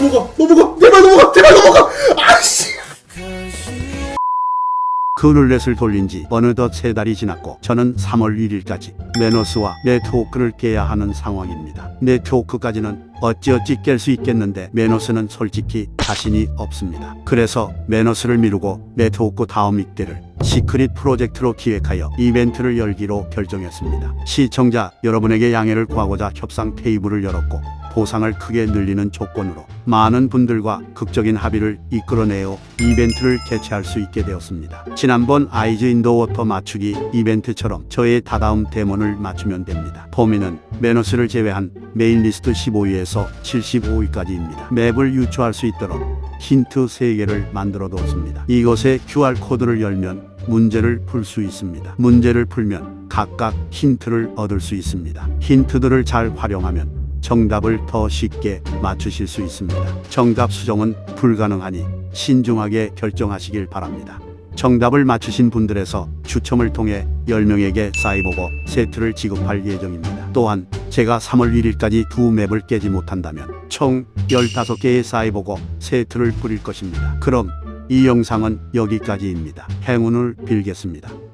넘어가 넘어가 제발 넘어가 제발 넘어가 아씨 그 룰렛을 돌린 지 어느덧 세 달이 지났고 저는 3월 1일까지 메노스와 네트워크를 깨야 하는 상황입니다. 네트워크까지는 어찌어찌 깰 수 있겠는데 메노스는 솔직히 자신이 없습니다. 그래서 메노스를 미루고 네트워크 다음 이때를 시크릿 프로젝트로 기획하여 이벤트를 열기로 결정했습니다. 시청자 여러분에게 양해를 구하고자 협상 테이블을 열었고 보상을 크게 늘리는 조건으로 많은 분들과 극적인 합의를 이끌어내어 이벤트를 개최할 수 있게 되었습니다. 지난번 아이즈 인더 워터 맞추기 이벤트처럼 저의 다다음 데몬을 맞추면 됩니다. 범위는 메너스를 제외한 메인 리스트 15위에서 75위까지입니다. 맵을 유추할 수 있도록 힌트 3개를 만들어 두었습니다. 이곳에 QR코드를 열면 문제를 풀 수 있습니다. 문제를 풀면 각각 힌트를 얻을 수 있습니다. 힌트들을 잘 활용하면 정답을 더 쉽게 맞추실 수 있습니다. 정답 수정은 불가능하니 신중하게 결정하시길 바랍니다. 정답을 맞추신 분들에서 추첨을 통해 10명에게 사이버거 세트를 지급할 예정입니다. 또한 제가 3월 1일까지 두 맵을 깨지 못한다면 총 15개의 사이버거 세트를 뿌릴 것입니다. 그럼 이 영상은 여기까지입니다. 행운을 빌겠습니다.